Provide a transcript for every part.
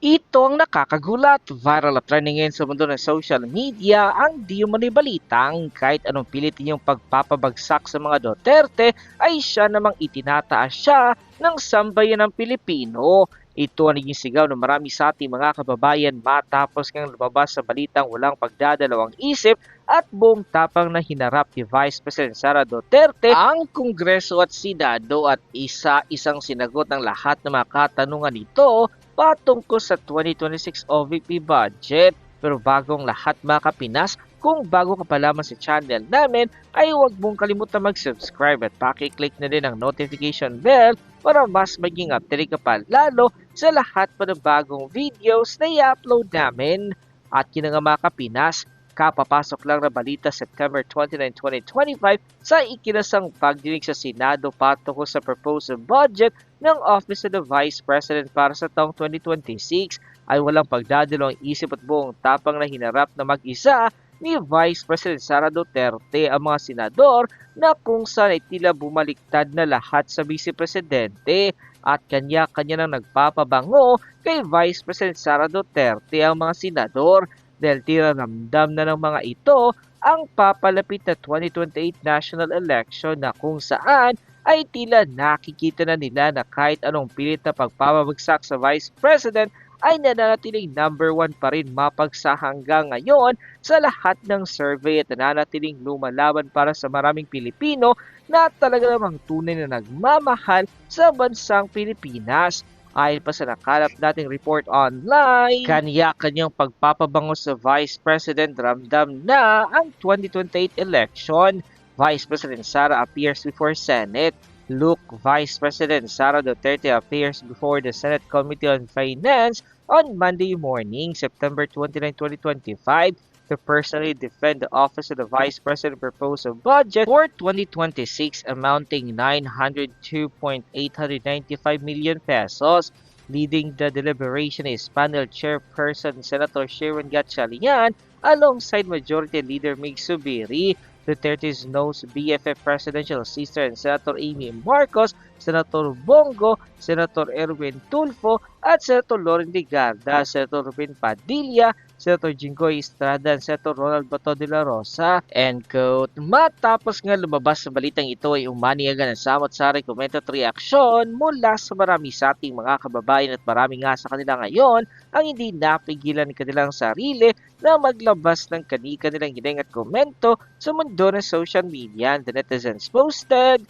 Ito ang nakakagulat. Viral at trending ngayon sa mundo ng social media ang di balitang kahit anong pilit niyong pagpapabagsak sa mga Duterte ay siya namang itinataas siya ng sambayan ng Pilipino. Ito ang naging sigaw ng marami sa ating mga kababayan matapos ngang lumabas sa balitang walang pagdadalawang isip at buong tapang na hinarap ni Vice President Sara Duterte ang Kongreso at Senado at isa-isang sinagot ng lahat ng mga katanungan nito patungkol sa 2026 OVP budget. Pero bagong lahat mga kapinas, kung bago ka pa lamang sa channel namin, ay huwag mong kalimutan mag-subscribe at pakiclick na din ang notification bell para mas maging update ka pa lalo sa lahat pa ng bagong videos na i-upload namin. At yun na nga mga kapinas, kapapasok lang na balita September 29, 2025 sa ikinasang pagdinig sa Senado patungkol sa proposed budget ng Office of the Vice President para sa taong 2026 ay walang pagdadalawang isip at buong tapang na hinarap na mag-isa ni Vice President Sara Duterte ang mga senador na kung saan ay tila bumaliktad na lahat sa Vice Presidente. At kanya-kanya nang nagpapabango kay Vice President Sara Duterte ang mga senador dahil tila ramdam na ng mga ito ang papalapit na 2028 national election na kung saan ay tila nakikita na nila na kahit anong pilit na pagpapabagsak sa Vice President ay nananatiling number one pa rin mapagsa hanggang ngayon sa lahat ng survey at nananatiling lumalaban para sa maraming Pilipino na talaga namang tunay na nagmamahal sa bansang Pilipinas. Ayon pa sa nakalap nating report online, kanya-kanyang pagpapabango sa Vice President ramdam na ang 2028 election. Vice President Sara appears before Senate. Luke, Vice President Sara Duterte appears before the Senate Committee on Finance on Monday morning, September 29, 2025 to personally defend the office of the Vice President proposed budget for 2026 amounting 902.895 million pesos. Leading the deliberation is panel chairperson Senator Sharon Gatchalian alongside Majority Leader Mig Subiri, Duterte's nose BFF presidential sister and Senator Amy Marcos, Senator Bongo, Senator Erwin Tulfo at Senator Loren Ligarda, Senator Ruben Padilla, Senator Jinggoy Estrada at Senator Ronald Bato de la Rosa. End quote. Matapos nga lumabas sa balitang ito ay umaniagan ng samot sari comment at reaksyon mula sa marami sa ating mga kababayan at marami nga sa kanila ngayon ang hindi napigilan ng kanilang sarili na maglabas ng kani-kanilang hiling at komento sa mundo ng social media. The netizens posted,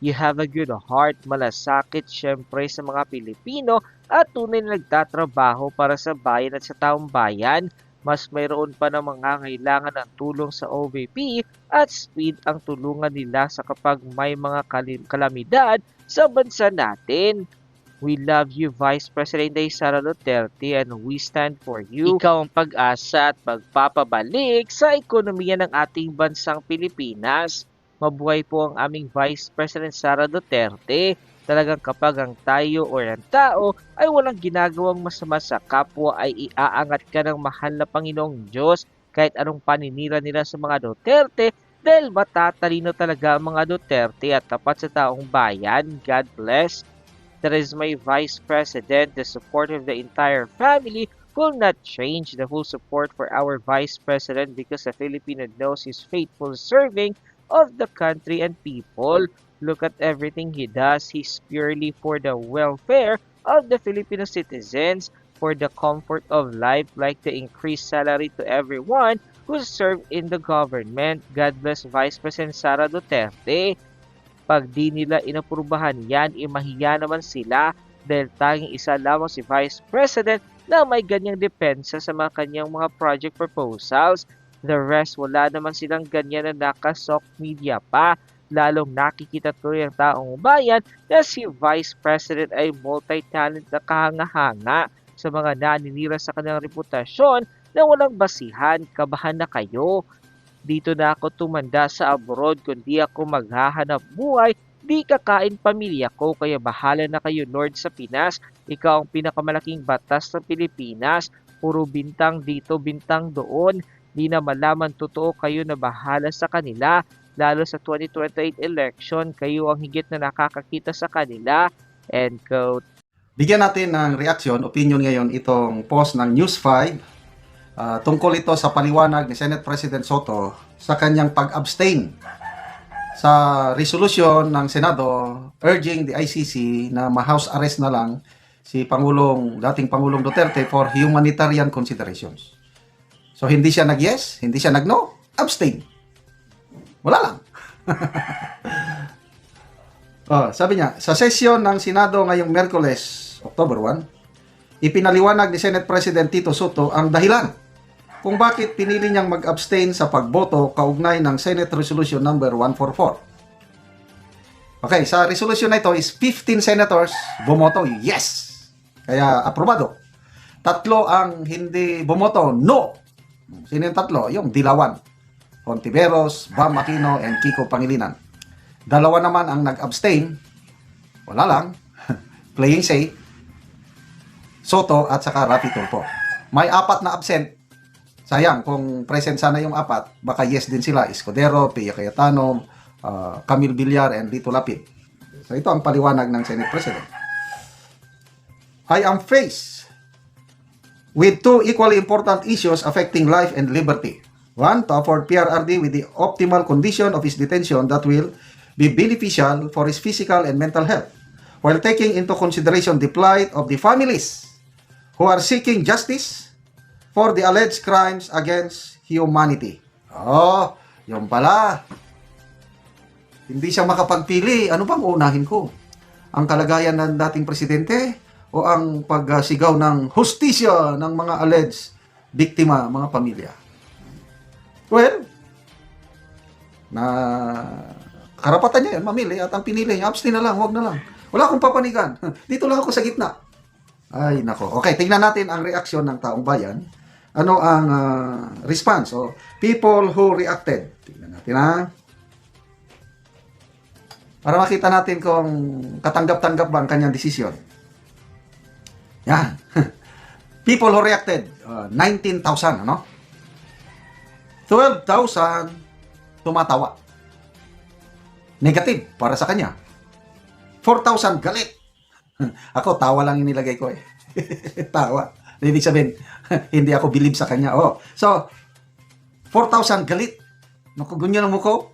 You have a good heart, malasakit syempre sa mga Pilipino at tunay na nagtatrabaho para sa bayan at sa taong bayan. Mas mayroon pa ng mga kailangan ng tulong sa OVP at speed ang tulungan nila sa kapag may mga kalamidad sa bansa natin. We love you, Vice President Sara Duterte, and we stand for you. Ikaw ang pag-asa at pagpapabalik sa ekonomiya ng ating bansang Pilipinas. Mabuhay po ang aming Vice President Sara Duterte. Talagang kapag ang tayo o ang tao ay walang ginagawang masama sa kapwa ay iaangat ka ng mahal na Panginoong Diyos kahit anong paninira nila sa mga Duterte dahil matatalino talaga ang mga Duterte at tapat sa taong bayan. God bless. That is my Vice President. The support of the entire family will not change the full support for our Vice President because the Filipino knows his faithful serving of the country and people. Look at everything he does. He's purely for the welfare of the Filipino citizens, for the comfort of life, like the increased salary to everyone who served in the government. God bless Vice President Sara Duterte. Pag di nila inaprubahan yan, imahiya naman sila dahil tanging isa lamang si Vice President na may ganyang depensa sa mga kanyang mga project proposals. The rest, wala naman silang ganyan na nakasok media pa. Lalong nakikita tuloy ang taong bayan na si Vice President ay multi-talent na kahanga-hanga sa mga naninira sa kanyang reputasyon na walang basihan, kabahan na kayo. Dito na ako tumanda sa abroad kundi ako maghahanap buhay. Di kakain pamilya ko kaya bahala na kayo Lord sa Pinas. Ikaw ang pinakamalaking batas ng Pilipinas. Puro bintang dito, bintang doon. Di na malaman totoo kayo na bahala sa kanila. Lalo sa 2028 election, kayo ang higit na nakakakita sa kanila. End quote. Bigyan natin ng reaction, opinion ngayon itong post ng News 5 ah, tungkol ito sa paliwanag ni Senate President Soto sa kanyang pag-abstain sa resolution ng Senado urging the ICC na ma-house arrest na lang si Pangulong, dating Pangulong Duterte for humanitarian considerations. So hindi siya nag-yes, hindi siya nag-no, abstain. Wala lang. oh, sabi niya, sa sesyon ng Senado ngayong Merkules, October 1, ipinaliwanag ni Senate President Tito Soto ang dahilan kung bakit pinili niyang mag-abstain sa pagboto kaugnay ng Senate Resolution number 144. Okay, sa resolution na ito is 15 senators bumoto yes. Kaya aprobado. Tatlo ang hindi bumoto no. Sino yung tatlo? Yung Dilawan. Hontiveros, Bam Aquino, and Kiko Pangilinan. Dalawa naman ang nag-abstain. Wala lang. Playing safe. Soto at saka Rafi Tulfo. May apat na absent. Sayang, kung present sana yung apat, baka yes din sila. Escudero, Pia Cayetano, uh, Camille Villar, and Lito Lapid. So ito ang paliwanag ng Senate President. I am faced with two equally important issues affecting life and liberty. One, to afford PRRD with the optimal condition of his detention that will be beneficial for his physical and mental health, while taking into consideration the plight of the families who are seeking justice for the alleged crimes against humanity. Oh, yun pala. Hindi siya makapagpili. Ano bang unahin ko? Ang kalagayan ng dating presidente o ang pagsigaw ng hustisya ng mga alleged biktima, mga pamilya? Well, na karapatan niya yan, mamili at ang pinili niya, abstain na lang, wag na lang. Wala akong papanigan. Dito lang ako sa gitna. Ay, nako. Okay, tingnan natin ang reaksyon ng taong bayan. Ano ang ah, response? So, people who reacted. Tingnan natin ha. Para makita natin kung katanggap-tanggap ba ang kanyang desisyon. Yan. People who reacted, uh, 19,000, ano? 12,000 tumatawa. Negative para sa kanya. 4,000 galit. ako, tawa lang yung nilagay ko eh. tawa. Ibig sabihin, hindi ako believe sa kanya. Oh. So, 4,000 galit. Naku, ganyan ang muko.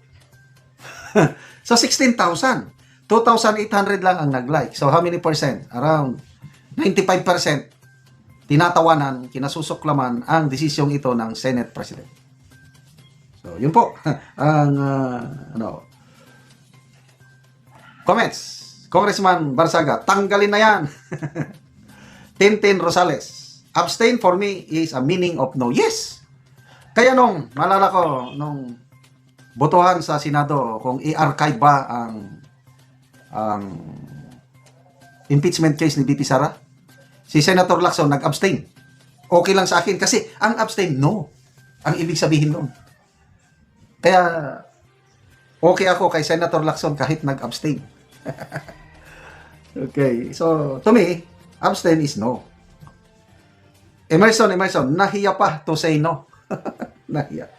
so, 16,000. 2,800 lang ang nag-like. So, how many percent? Around 95% tinatawanan, kinasusuklaman ang desisyong ito ng Senate President. So, yun po. ang, ah, ano, comments. Congressman Barsaga, tanggalin na yan. Tintin Rosales, abstain for me is a meaning of no. Yes! Kaya nung, malala ko, nung botohan sa Senado, kung i-archive ba ang ang impeachment case ni BP Sara, si Senator Lacson nag-abstain. Okay lang sa akin kasi ang abstain, no. Ang ibig sabihin nun. Kaya, okay ako kay Senator Lacson kahit nag-abstain. okay, so to me, abstain is no. Emerson, Emerson, nahiya pa to say no. nahiya.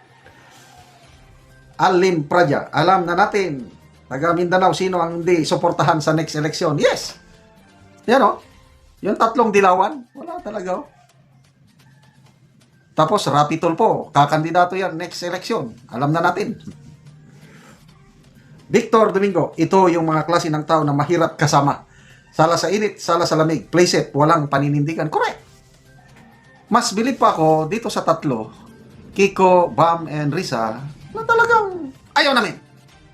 Alim Praja, alam na natin, taga Mindanao, sino ang hindi suportahan sa next election? Yes! Yan o. Yung tatlong dilawan, wala talaga oh. Tapos, Rapi Tulfo, kakandidato yan next election. Alam na natin. Victor Domingo, ito yung mga klase ng tao na mahirap kasama. Sala sa init, sala sa lamig, play safe, walang paninindigan. Correct. Mas bilib pa ako dito sa tatlo, Kiko, Bam, and Risa, na talagang ayaw namin.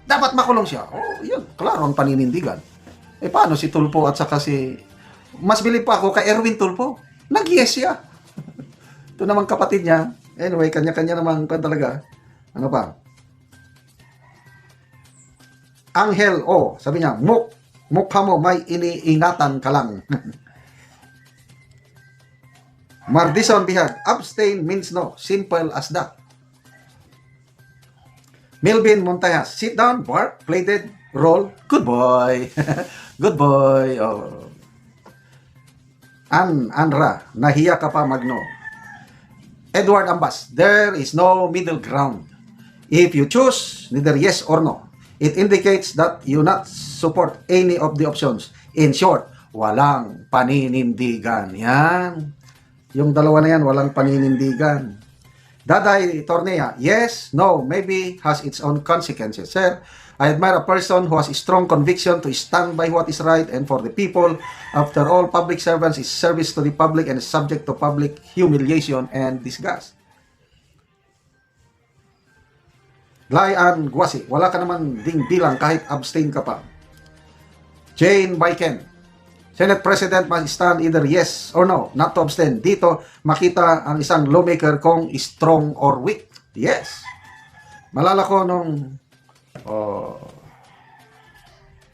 Dapat makulong siya. Oh, yun, klaro ang paninindigan. Eh, paano si Tulpo at saka si... Mas bilib pa ako kay Erwin Tulpo. Nag-yes siya. Ito naman kapatid niya. Anyway, kanya-kanya naman pa talaga. Ano pa? Angel, oh, sabi niya, muk, mukha mo may iniingatan ka lang. Mardison Bihag, abstain means no. Simple as that. Melvin Montayas, sit down, Bart, play dead, roll. Good boy. Good boy. Oh. An, Anra, nahiya ka pa magno. Edward Ambas, there is no middle ground. If you choose neither yes or no, it indicates that you not support any of the options. In short, walang paninindigan. Yan. Yung dalawa na yan, walang paninindigan. Daday Tornea, yes, no, maybe has its own consequences. Sir, I admire a person who has a strong conviction to stand by what is right and for the people. After all, public servants is service to the public and is subject to public humiliation and disgust. Layan Guasi, wala ka naman ding bilang kahit abstain ka pa. Jane Baiken, Senate President must stand either yes or no, not to abstain. Dito, makita ang isang lawmaker kung strong or weak. Yes. Malala ko nung oh,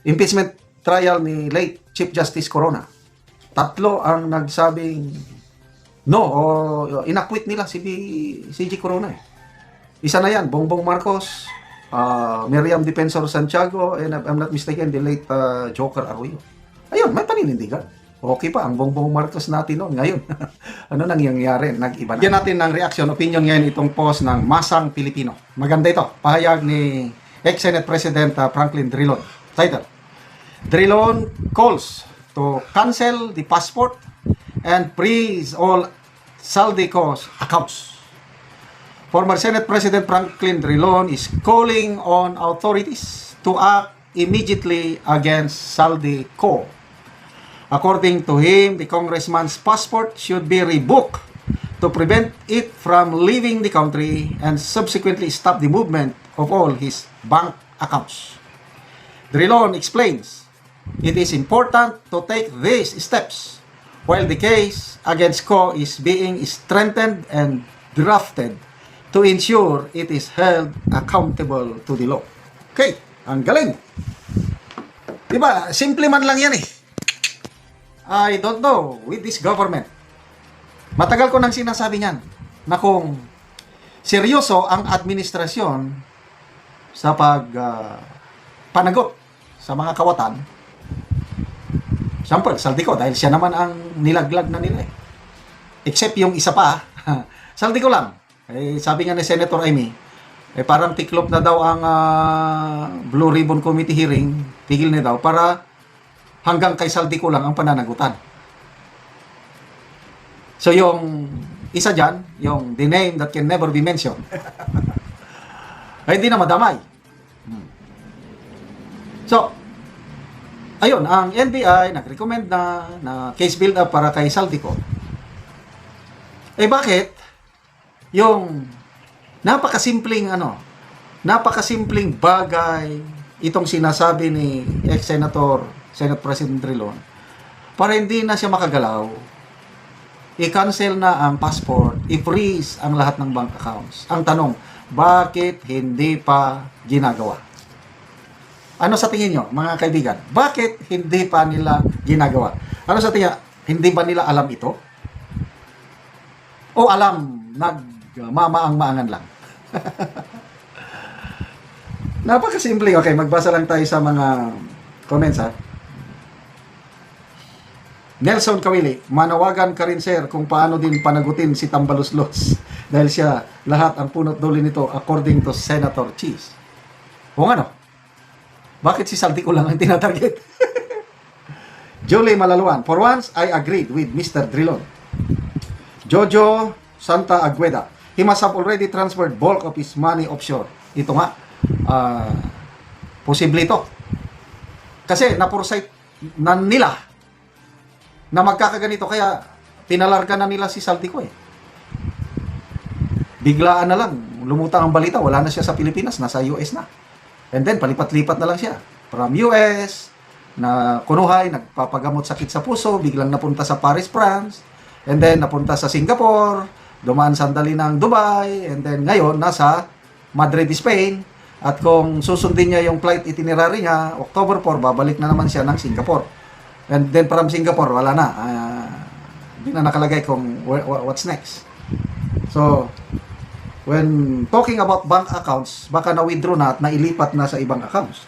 impeachment trial ni late Chief Justice Corona. Tatlo ang nagsabing no o inakwit nila si, G. Corona. Eh. Isa na yan, Bongbong Marcos, uh, Miriam Defensor Santiago, and I'm not mistaken, the late uh, Joker Arroyo. Ayun, may paninindigan. Okay pa, ang Bongbong Marcos natin noon. Ngayon, ano nang nangyayari? Nag-iba na. Yan natin ng reaction, opinion ngayon itong post ng Masang Pilipino. Maganda ito. Pahayag ni ex-Senate President uh, Franklin Drilon. Title, Drilon calls to cancel the passport and freeze all Saldico's accounts. Former Senate President Franklin Drilon is calling on authorities to act immediately against Saldico. According to him, the congressman's passport should be revoked to prevent it from leaving the country and subsequently stop the movement of all his bank accounts. Drilon explains, it is important to take these steps while the case against Co is being strengthened and drafted to ensure it is held accountable to the law. Okay, ang galing. Diba, simple man lang yan eh. I don't know with this government. Matagal ko nang sinasabi niyan na kung seryoso ang administrasyon sa pag ah, panagot sa mga kawatan, sample, Saldico, dahil siya naman ang nilaglag na nila eh. Except yung isa pa, Saldico lang. Eh, sabi nga ni Senator Amy, eh parang tiklop na daw ang ah, Blue Ribbon Committee hearing, tigil na daw, para hanggang kay Saldico lang ang pananagutan. So yung isa dyan, yung the name that can never be mentioned, ay hindi na madamay. Hmm. So, ayun, ang NBI nag-recommend na, na case build-up para kay Saldico. Eh bakit? Yung napakasimpleng ano, napakasimpleng bagay itong sinasabi ni ex-senator, Senate President Trilon, para hindi na siya makagalaw, i-cancel na ang passport, i-freeze ang lahat ng bank accounts. Ang tanong, bakit hindi pa ginagawa? Ano sa tingin nyo, mga kaibigan? Bakit hindi pa nila ginagawa? Ano sa tingin, hindi ba nila alam ito? O alam, nagmamaang-maangan lang? Napakasimple. Okay, magbasa lang tayo sa mga comments ha. Nelson Kawili, manawagan ka rin sir kung paano din panagutin si Tambaluslos dahil siya lahat ang punot dulo nito according to Senator Cheese. O nga no? Bakit si Saltico lang ang tinatarget? Julie Malaluan, for once I agreed with Mr. Drilon. Jojo Santa Agueda, he must have already transferred bulk of his money offshore. Ito nga, ah, posible ito. Kasi na-foresight na nila na magkakaganito kaya pinalarga na nila si Saltico eh. Biglaan na lang, lumutang ang balita, wala na siya sa Pilipinas, nasa US na. And then palipat-lipat na lang siya from US na kunuhay, nagpapagamot sakit sa puso, biglang napunta sa Paris, France, and then napunta sa Singapore, dumaan sandali ng Dubai, and then ngayon nasa Madrid, Spain, at kung susundin niya yung flight itinerary niya, October 4, babalik na naman siya ng Singapore. And then from Singapore, wala na. Ah, Hindi na nakalagay kung wh- wh- what's next. So, when talking about bank accounts, baka na-withdraw na at nailipat na sa ibang accounts.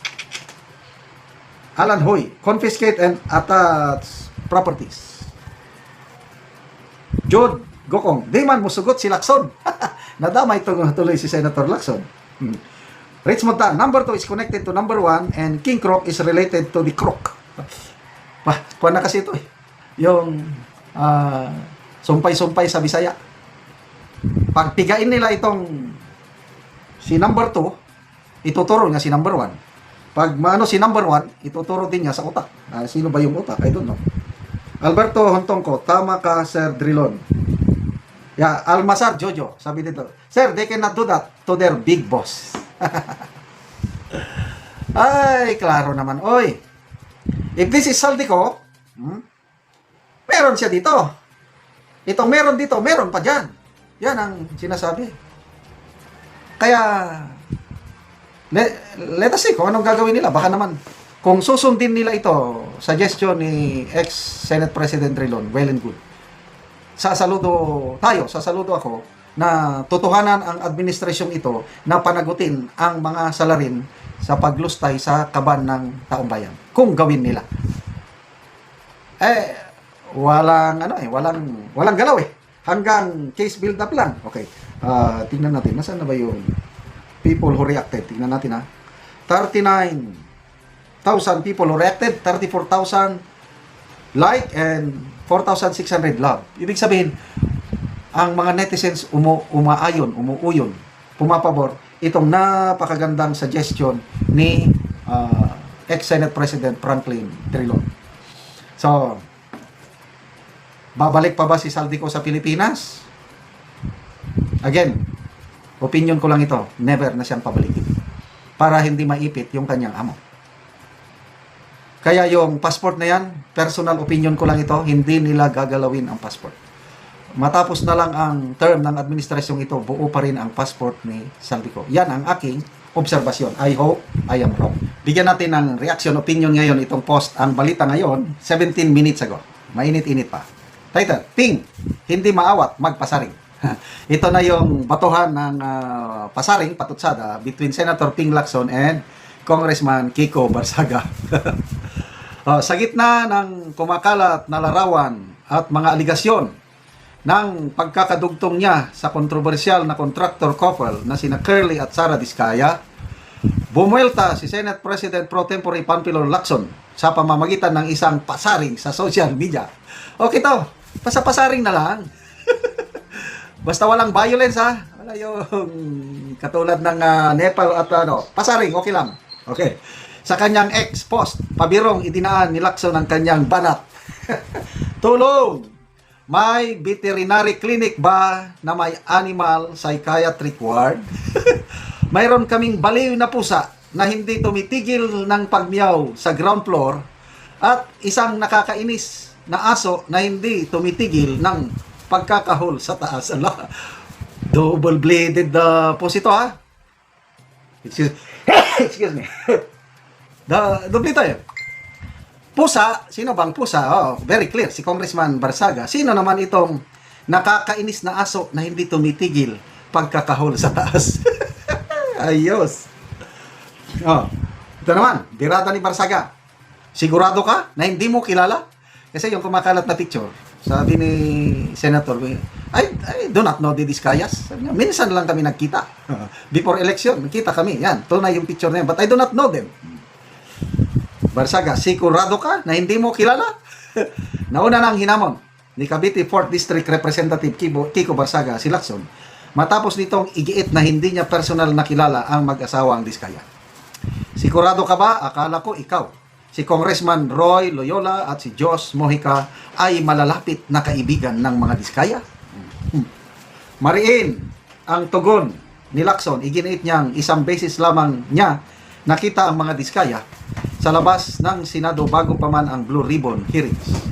Alan Hoy, confiscate and attach properties. Jude Gokong, di man musugot si Lacson. Nadamay tuloy si Senator Lacson. Hmm. Rich Montan, number 2 is connected to number 1 and King Croc is related to the croc. Pa, kuha na kasi ito eh. Yung ah, sumpay-sumpay sa Bisaya. Pag pigain nila itong si number 2, ituturo niya si number 1. Pag maano si number 1, ituturo din niya sa utak. Ah, sino ba yung utak? I don't know. Alberto Hontongko, tama ka, Sir Drilon. Yeah, Almasar Jojo, sabi dito. Sir, they cannot do that to their big boss. Ay, klaro naman. Oy, if this is Saldico, hmm, meron siya dito. Itong meron dito, meron pa dyan. Yan ang sinasabi. Kaya, let, let us see kung anong gagawin nila. Baka naman, kung susundin nila ito, suggestion ni ex-Senate President Rilon, well and good. Sasaludo tayo, sasaludo ako na totohanan ang administrasyong ito na panagutin ang mga salarin sa paglustay sa kaban ng taong bayan. Kung gawin nila. Eh, walang ano eh, walang walang galaw eh. Hanggang case build up lang. Okay. Ah, tingnan natin. Nasaan na ba yung people who reacted? Tingnan natin ha. 39,000 people who reacted, 34,000 like and 4,600 love. Ibig sabihin, ang mga netizens umu umaayon, umuuyon, pumapabor itong napakagandang suggestion ni ah, ex-Senate President Franklin Trilon. So, babalik pa ba si Saldico sa Pilipinas? Again, opinion ko lang ito, never na siyang pabalikin. Para hindi maipit yung kanyang amo. Kaya yung passport na yan, personal opinion ko lang ito, hindi nila gagalawin ang passport. Matapos na lang ang term ng administrasyong ito, buo pa rin ang passport ni Saldico. Yan ang aking obserbasyon. I hope I am wrong. Bigyan natin ng reaction opinion ngayon itong post. Ang balita ngayon, 17 minutes ago. Mainit-init pa. Title, Ping, hindi maawat, magpasaring. Ito na yung batuhan ng ah, pasaring, patutsada, between Senator Ping Lacson and Congressman Kiko Barsaga. Oh, sa gitna ng kumakalat na larawan at mga aligasyon ng pagkakadugtong niya sa kontrobersyal na contractor couple na sina Curly at Sara Diskaya, bumuelta si Senate President Pro Tempore Panfilo Lacson sa pamamagitan ng isang pasaring sa social media. Okay to, pasapasaring na lang. Basta walang violence ha. Wala yung katulad ng ah, Nepal at ano, pasaring, okay lang. Okay. Sa kanyang ex-post, pabirong idinaan ni Lacson ang kanyang banat. Tulong! May veterinary clinic ba na may animal psychiatric ward? Mayroon kaming baliw na pusa na hindi tumitigil ng pagmiyaw sa ground floor at isang nakakainis na aso na hindi tumitigil ng pagkakahol sa taas. Ala, double-bladed uh, po ito ha. Excuse, excuse me. Da, doble. Pusa, sino bang pusa? Oh, very clear, si Congressman Barsaga. Sino naman itong nakakainis na aso na hindi tumitigil pagkakahol sa taas? Ayos. Oh, ito naman, birada ni Barsaga. Sigurado ka na hindi mo kilala? Kasi yung kumakalat na picture, sabi ni Senator, I, I do not know the Discayas. Sabi niya, minsan lang kami nagkita. Before election, nagkita kami. Yan, tunay yung picture na yan. But I do not know them. Barsaga, sigurado ka na hindi mo kilala? Nauna nang hinamon ni Cavite 4th District Representative Kiko Barsaga, si Lacson, matapos nitong igiit na hindi niya personal nakilala ang mag-asawang Diskaya. Sigurado ka ba? Akala ko ikaw. Si Congressman Roy Loyola at si Jos Mojica ay malalapit na kaibigan ng mga Diskaya. Hmm. Mariin ang tugon ni Lacson, iginiit niyang isang beses lamang niya nakita ang mga Diskaya sa labas ng Senado bago pa man ang Blue Ribbon hearings.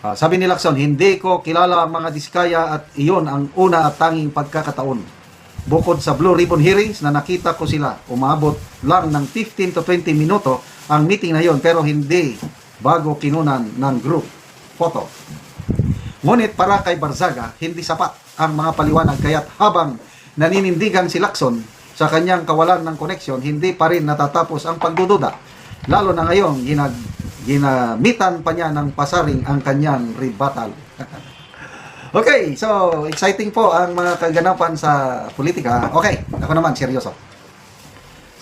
Ah, sabi ni Lacson, hindi ko kilala ang mga Diskaya at iyon ang una at tanging pagkakataon. Bukod sa Blue Ribbon hearings na nakita ko sila, umabot lang ng 15 to 20 minuto ang meeting na yon pero hindi bago kinunan ng group photo. Ngunit para kay Barzaga, hindi sapat ang mga paliwanag kaya't habang naninindigan si Lacson sa kanyang kawalan ng koneksyon, hindi pa rin natatapos ang pagdududa. Lalo na ngayon, ginag, ginamitan pa niya ng pasaring ang kanyang rebuttal. okay, so exciting po ang mga kaganapan sa politika. Okay, ako naman, seryoso.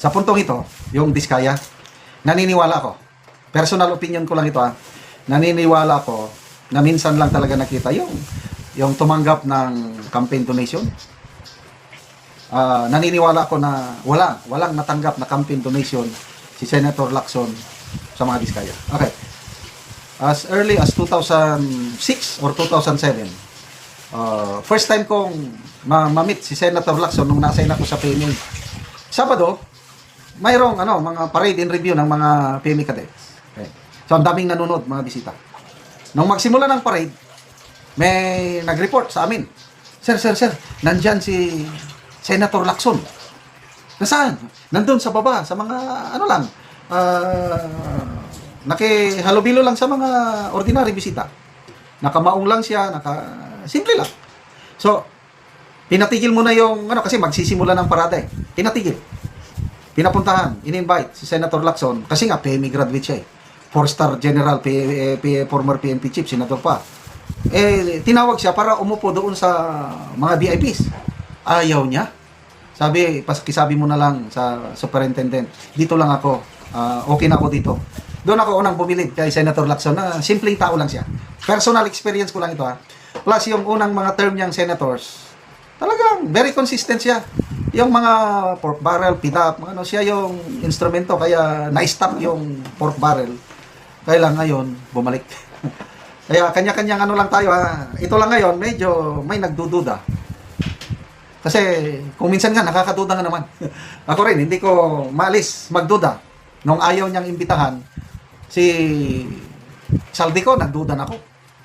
Sa puntong ito, yung Diskaya, naniniwala ako personal opinion ko lang ito ah. Naniniwala ko na minsan lang talaga nakita yung yung tumanggap ng campaign donation. Ah, naniniwala ako na wala, walang natanggap na campaign donation si Senator Lacson sa mga Diskaya. Okay. As early as 2006 or 2007, uh, first time kong ma- ma-meet si Senator Lacson nung nasa ako sa PMA. Sabado, mayroong ano, mga parade in review ng mga PMA cadets. Okay. So, ang daming nanonood, mga bisita. Nung magsimula ng parade, may nag-report sa amin. Sir, sir, sir, nandyan si Senator Lacson. Nasaan? Nandun sa baba, sa mga, ano lang, ah, nakihalubilo lang sa mga ordinary bisita. Nakamaong lang siya, naka, simple lang. So, pinatigil mo na yung, ano, kasi magsisimula ng parada eh. Pinatigil. Pinapuntahan, in-invite si Senator Lacson, kasi nga, PME graduate siya eh. Four-star general, P, eh, P, former PNP chief, senator pa. Eh, tinawag siya para umupo doon sa mga VIPs. Ayaw niya. Sabi, pakisabi mo na lang sa superintendent, dito lang ako, ah, okay na ako dito. Doon ako unang bumilib kay Senator Lacson na simpleng tao lang siya. Personal experience ko lang ito ha. Plus yung unang mga term niyang senators, talagang very consistent siya. Yung mga pork barrel, pitap, ano siya yung instrumento kaya na-stop yung pork barrel. Kaya lang ngayon, bumalik. kaya kanya-kanyang ano lang tayo ha. Ito lang ngayon, medyo may nagdududa. Kasi kung minsan nga nakakaduda nga naman. Ako rin hindi ko maalis magduda. Nung ayaw niyang imbitahan si Saldico, nagduda na ako.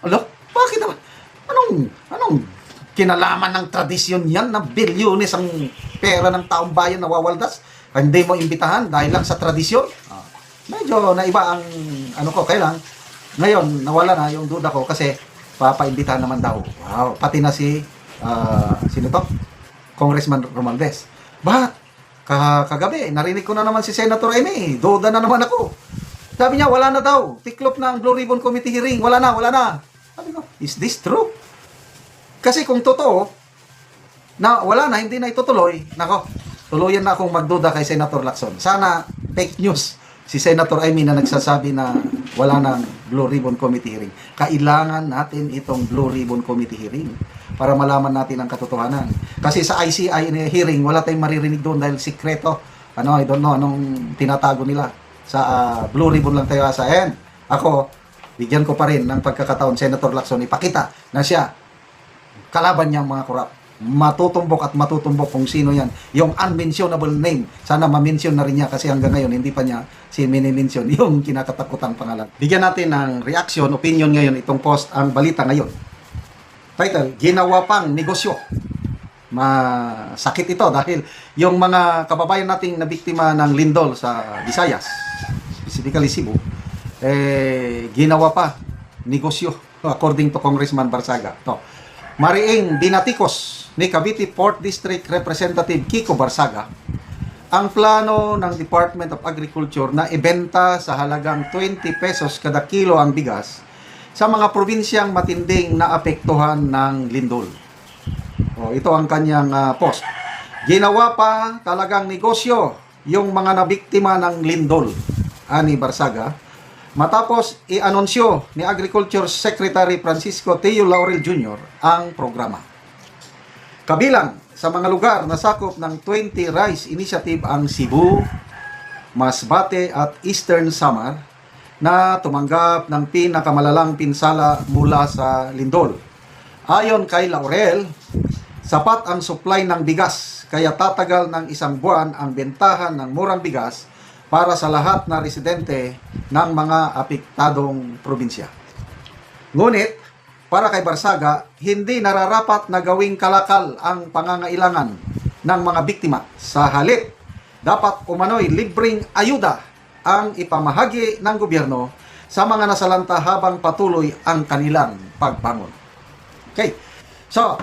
Alo, bakit naman? Anong anong kinalaman ng tradisyon yan na bilyones ang pera ng taong bayan nawawaldas? Hindi mo imbitahan dahil lang sa tradisyon? Ah, medyo naiba ang ano ko. Kaya lang, ngayon nawala na yung duda ko kasi papaimbitahan naman daw. Wow, pati na si ah, sino to? Congressman Romualdez. But, ka kagabi, narinig ko na naman si Senator Amy. Duda na naman ako. Sabi niya, wala na daw. Tiklop na ang Blue Ribbon Committee hearing. Wala na, wala na. Sabi ko, is this true? Kasi kung totoo, na wala na, hindi na itutuloy, nako, tuluyan na akong magduda kay Senator Lacson. Sana fake news si Senator Amy na nagsasabi na wala ng Blue Ribbon Committee hearing. Kailangan natin itong Blue Ribbon Committee hearing para malaman natin ang katotohanan. Kasi sa ICI hearing, wala tayong maririnig doon dahil sikreto. Ano, I don't know, anong tinatago nila. Sa ah, Blue Ribbon lang tayo asahin. Ako, bigyan ko pa rin ng pagkakataon, Senator Lacson, ipakita na siya kalaban niyang mga korap. Matutumbok at matutumbok kung sino yan. Yung unmentionable name, sana ma-mention na rin niya kasi hanggang ngayon hindi pa niya si mini-mention yung kinakatakutang pangalan. Bigyan natin ng reaction, opinion ngayon itong post, ang balita ngayon. Title, Ginawa pang negosyo. Masakit ito dahil yung mga kababayan nating nabiktima ng lindol sa Visayas, specifically Cebu, eh, ginawa pa negosyo according to Congressman Barsaga. To. Mariing binatikos ni Cavite Port District Representative Kiko Barsaga ang plano ng Department of Agriculture na ibenta sa halagang 20 pesos kada kilo ang bigas sa mga probinsyang matinding naapektuhan ng lindol. O, ito ang kanyang ah, post. Ginawa pa talagang negosyo yung mga nabiktima ng lindol, ani Barsaga, matapos i-anunsyo ni Agriculture Secretary Francisco Teo Laurel Jr. ang programa. Kabilang sa mga lugar na sakop ng 20 Rice Initiative ang Cebu, Masbate at Eastern Samar na tumanggap ng pinakamalalang pinsala mula sa lindol. Ayon kay Laurel, sapat ang supply ng bigas kaya tatagal ng isang buwan ang bentahan ng murang bigas para sa lahat na residente ng mga apektadong probinsya. Ngunit, para kay Barsaga, hindi nararapat na gawing kalakal ang pangangailangan ng mga biktima. Sa halip, dapat umano'y libreng ayuda ang ipamahagi ng gobyerno sa mga nasalanta habang patuloy ang kanilang pagbangon. Okay, so,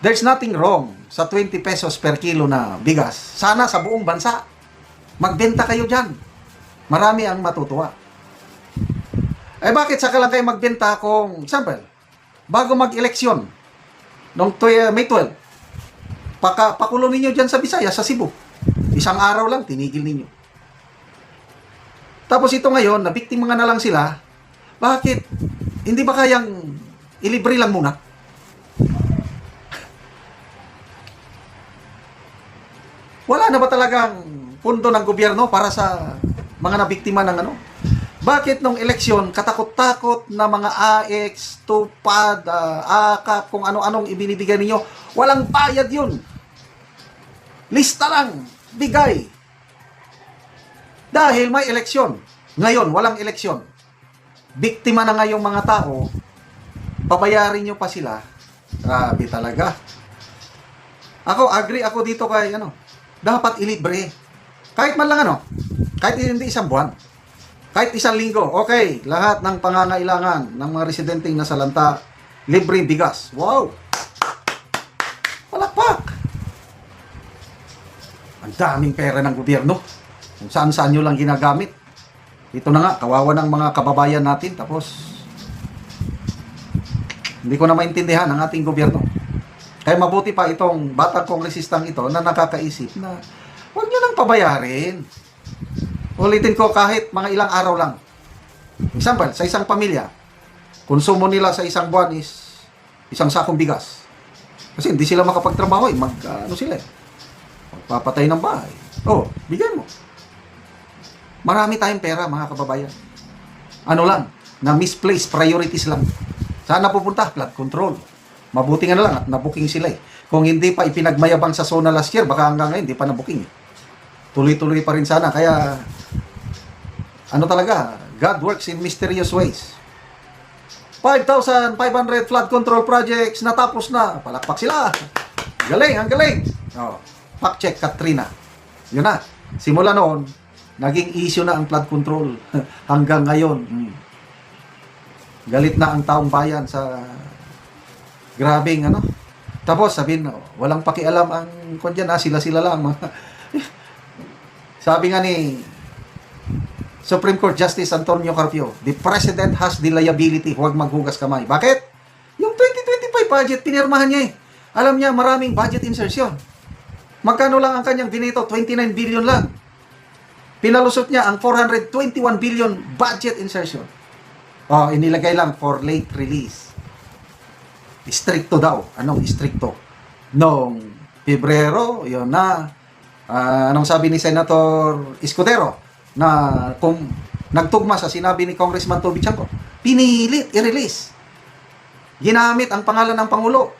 there's nothing wrong sa 20 pesos per kilo na bigas. Sana sa buong bansa, magbenta kayo dyan. Marami ang matutuwa. Eh bakit saka lang kayo magbenta kung, example, bago mag-eleksyon, noong tw- May 12, paka, pakulo ninyo dyan sa Bisaya, sa Cebu. Isang araw lang, tinigil ninyo. Tapos ito ngayon, nabiktima nga na lang sila. Bakit? Hindi ba kayang ilibre lang muna? Wala na ba talagang pundo ng gobyerno para sa mga nabiktima ng ano? Bakit nung eleksyon, katakot-takot na mga AX, tupad, ah, akap, kung ano-anong ibinibigay ninyo, walang bayad yun. Lista lang, bigay. Dahil may eleksyon. Ngayon, walang eleksyon. Biktima na nga mga tao, pabayarin nyo pa sila. Grabe talaga. Ako, agree ako dito kay, ano, dapat ilibre. Kahit man lang, ano, kahit hindi isang buwan. Kahit isang linggo, okay, lahat ng pangangailangan ng mga residenteng nasa lanta, libreng bigas. Wow! Palakpak! Ang daming pera ng gobyerno. Kung saan-saan nyo lang ginagamit. Ito na nga, kawawa ng mga kababayan natin. Tapos, hindi ko na maintindihan ang ating gobyerno. Kaya mabuti pa itong batang kongresistang ito na nakakaisip na huwag nyo nang pabayarin. Ulitin ko kahit mga ilang araw lang. Example, sa isang pamilya, konsumo nila sa isang buwan is isang sakong bigas. Kasi hindi sila makapagtrabaho eh. Mag, ano sila eh. Magpapatay ng bahay. Oh, bigyan mo. Marami tayong pera, mga kababayan. Ano lang, na misplaced priorities lang. Saan napupunta? Flood control. Mabuti nga na lang at nabuking sila eh. Kung hindi pa ipinagmayabang sa zona last year, baka hanggang ngayon, hindi pa nabuking eh. Tuloy-tuloy pa rin sana. Kaya, ano talaga, God works in mysterious ways. 5,500 flood control projects natapos na. Palakpak sila. Galing, ang galing. Oh, fact check Katrina. Yun na. Simula noon, naging issue na ang flood control hanggang ngayon. mm, Galit na ang taong bayan sa grabing ano. Tapos sabihin, oh, walang pakialam ang kung dyan, ah, sila-sila lang. Sabi nga ni Supreme Court Justice Antonio Carpio, the President has the liability, huwag maghugas kamay. Bakit? Yung 2025 budget, pinirmahan niya eh. Alam niya, maraming budget insertion. Magkano lang ang kanyang binito? 29 billion lang. Pinalusot niya ang 421 billion budget insertion. Oh, inilagay lang for late release. Stricto daw. Anong stricto? Noong Pebrero, yun na. Ah, anong sabi ni Senator Escudero? Na kung nagtugma sa sinabi ni Congressman Toby Chanco, pinilit i-release. Ginamit ang pangalan ng Pangulo.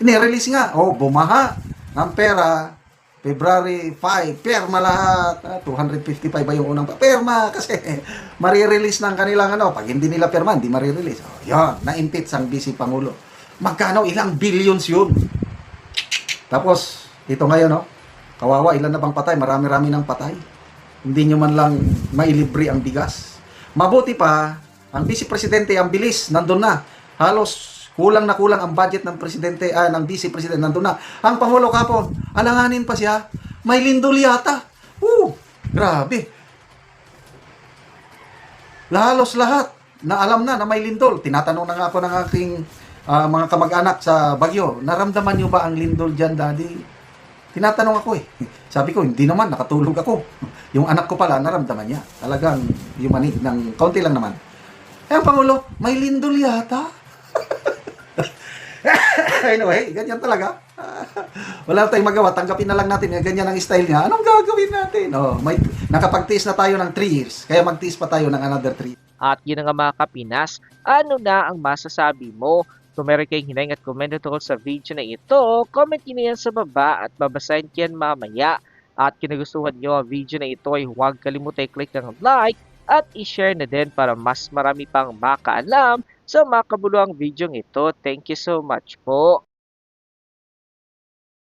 Ini-release nga. Oh, bumaha ng pera February 5, perma lahat. Ah, 255 ba yung unang? Perma kasi marirelease ng kanilang ano. Pag hindi nila perma, hindi marirelease. Oh, yan, na-impeach ang Vice Pangulo. Magkano? Ilang billions yun. Tapos, ito ngayon, no? Kawawa, ilan na bang patay? Marami-rami ng patay. Hindi nyo man lang mailibre ang bigas. Mabuti pa, ang Vice Presidente, ang bilis, nandun na. Halos kulang na kulang ang budget ng Presidente, ah, ng Vice President, nandun na. Ang Pangulo kapon, alanganin pa siya, may lindol yata. Uh, grabe. Lahalos lahat na alam na na may lindol. Tinatanong na nga ako ng aking ah, mga kamag-anak sa Bagyo, naramdaman nyo ba ang lindol dyan, Daddy? Tinatanong ako eh. Sabi ko, hindi naman, nakatulog ako. Yung anak ko pala, naramdaman niya. Talagang yung mani, ng kaunti lang naman. Eh, ang Pangulo, may lindol yata. anyway, ganyan talaga. Wala tayong magawa, tanggapin na lang natin. eh, Ganyan ang style niya. Anong gagawin natin? Oh, may, nakapag-tiis na tayo ng 3 years. Kaya mag-tiis pa tayo ng another 3 At yun nga mga kapinas, ano na ang masasabi mo? Kung meron kayong hinayang at komento tungkol sa video na ito, comment nyo yan sa baba at babasahin ko yan mamaya. At kung nagustuhan nyo ang video na ito ay huwag kalimutan i-click ng like at i-share na din para mas marami pang makaalam sa makabuluhang video ito. Thank you so much po.